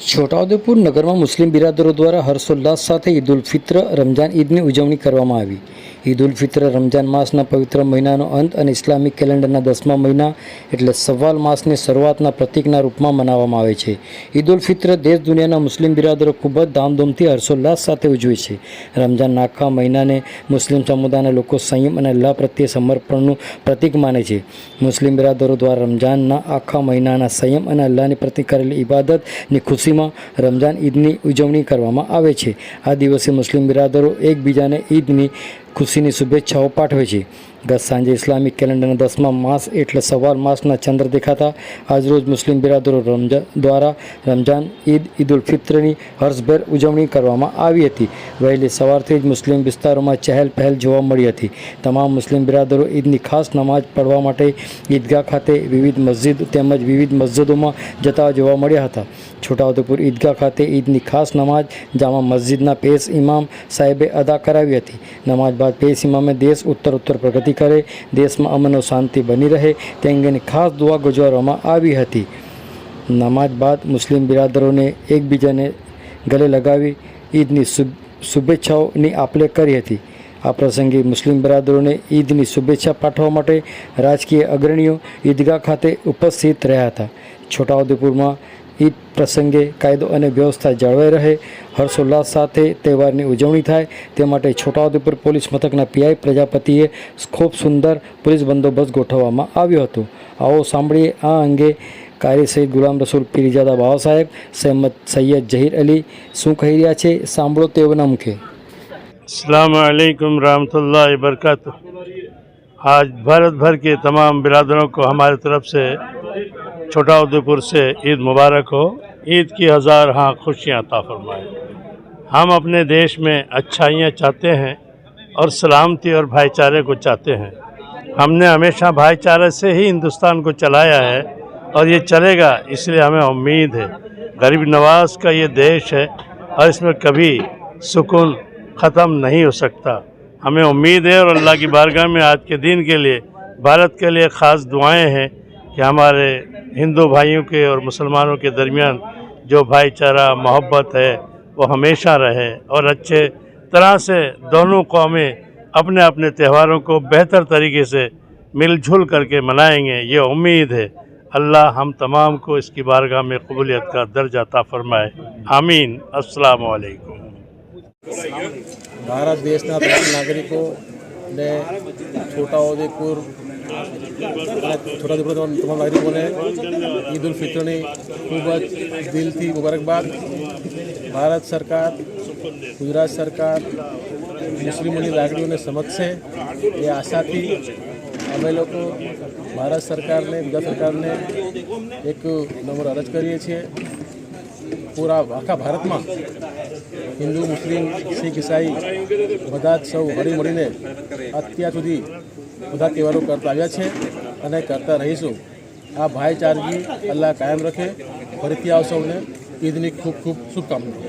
છોટાઉદેપુર નગરમાં મુસ્લિમ બિરાદરો દ્વારા હર્ષોલ્લાસ સાથે ઈદ ઉલ ફિત્ર રમજાન ઈદની ઉજવણી કરવામાં આવી. ઈદ ઉલ ફિત્ર રમજાન માસના પવિત્ર મહિનાનો અંત અને ઇસ્લામિક કેલેન્ડરના દસમા મહિના એટલે સવાલ માસની શરૂઆતના પ્રતીકના રૂપમાં મનાવવામાં આવે છે. ઈદ ઉલ ફિત્ર દેશ દુનિયાના મુસ્લિમ બિરાદરો ખૂબ જ ધામધૂમથી હર્ષોલ્લાસ સાથે ઉજવે છે. રમજાનના આખા મહિનાને મુસ્લિમ સમુદાયના લોકો સંયમ અને અલ્લાહ પ્રત્યે સમર્પણનું પ્રતીક માને છે. મુસ્લિમ બિરાદરો દ્વારા રમજાનના આખા મહિનાના સંયમ અને અલ્લાહની પ્રતિ કરેલી ઇબાદતની ખુશીમાં રમજાન ઈદની ઉજવણી કરવામાં આવે છે. આ દિવસે મુસ્લિમ બિરાદરો એકબીજાને ઈદની ખુશીની શુભેચ્છાઓ પાઠવે છે. ગત સાંજે ઇસ્લામિક કેલેન્ડરના દસમા માસ એટલે સવાર માસના ચંદ્ર દેખાતા આજરોજ મુસ્લિમ બિરાદરો રમજા દ્વારા રમજાન, ઈદ ઈદ ઉલ ફિત્રની હર્ષભેર ઉજવણી કરવામાં આવી હતી. વહેલી સવારથી જ મુસ્લિમ વિસ્તારોમાં ચહેલ પહેલ જોવા મળી હતી. તમામ મુસ્લિમ બિરાદરો ઈદની ખાસ નમાજ પડવા માટે ઈદગાહ ખાતે વિવિધ મસ્જિદ તેમજ વિવિધ મસ્જિદોમાં જતા જોવા મળ્યા હતા. છોટાઉદેપુર ઈદગાહ ખાતે ઈદની ખાસ નમાજ, જામા મસ્જિદના પેશ ઇમામ સાહેબે અદા કરાવી હતી. નમાજ બાદ પેશ ઇમામે દેશ ઉત્તર ઉત્તર પ્રગતિ કરે, દેશમાં અમન શાંતિ બની રહે, તે અંગેની ખાસ દુઆ ગુજારવામાં આવી હતી. નમાજ બાદ મુસ્લિમ બિરાદરોને એકબીજાને ગલે લગાવી ઈદની શુભેચ્છાઓની આપલે કરી હતી. આ પ્રસંગે મુસ્લિમ બિરાદરોને ઈદની શુભેચ્છા પાઠવવા માટે રાજકીય અગ્રણીઓ ઈદગાહ ખાતે ઉપસ્થિત રહ્યા હતા. છોટાઉદેપુરમાં ઈદ પ્રસંગે કાયદો અને વ્યવસ્થા જળવાઈ રહે હર્ષોલ્લાસ સાથે તહેવારની ઉજવણી થાય તે માટે છોટાઉદેપુર પોલીસ મથકના પીઆઈ પ્રજાપતિએ ખૂબ સુંદર પોલીસ બંદોબસ્ત ગોઠવવામાં આવ્યો હતો આવો સાંભળીએ આ અંગે કારી સૈયદ ગુલામ રસૂલ પીરજાદા બાબા સાહેબ સૈયદ સૈયદ જહીર અલી શું કહી રહ્યા છે સાંભળો તેઓના મુખે अलैक्म रहमतुल्लाहि बरकत आज भारत भर के तमाम बिरादरों को हमारी तरफ से छोटा उदयपुर से ईद मुबारक हो। ईद की हज़ार हाँ खुशियाँ अता फरमाए। हम अपने देश में अच्छाइयाँ चाहते हैं और सलामती और भाईचारे को चाहते हैं। हमने हमेशा भाईचारे से ही हिंदुस्तान को चलाया है और ये चलेगा, इसलिए हमें उम्मीद है। गरीब नवाज़ का ये देश है और इसमें कभी सुकून ख़त्म नहीं हो सकता। हमें उम्मीद है और अल्लाह की बारगाह में आज के दिन के लिए, भारत के लिए ख़ास दुआएँ हैं कि हमारे ہندو بھائیوں کے اور مسلمانوں کے درمیان جو بھائی چارہ محبت ہے، وہ ہمیشہ رہے اور اچھے طرح سے دونوں قومیں اپنے اپنے تہواروں کو بہتر طریقے سے مل جل کر کے منائیں گے، یہ امید ہے۔ اللہ ہم تمام کو اس کی بارگاہ میں قبولیت کا درجہ عطا فرمائے۔ آمین۔ السلام علیکم۔ بھارت دیش ناگرکوں અને છોટાઉદેપુર તમામ નાગરિકોને ઈદ ઉલ ફિત્રની ખૂબ જ દિલથી મુબારકબાદ. ભારત સરકાર, ગુજરાત સરકાર, મુસ્લિમોની લાગણીઓને સમજશે એ આશાથી અમે લોકો ભારત સરકારને, ગુજરાત સરકારને એક નંબર અરજ કરીએ છીએ. પૂરા આખા ભારતમાં હિન્દુ, મુસ્લિમ, શીખ, ઈસાઈ બધા જ સૌ હળી મળીને અત્યાર સુધી બધા તહેવારો કરતા આવ્યા છે અને કરતા રહીશું. આ ભાઈચારગી અલ્લાહ કાયમ રખે. ફરીથી આવશો સૌને ઈદની ખૂબ ખૂબ શુભકામનાઓ.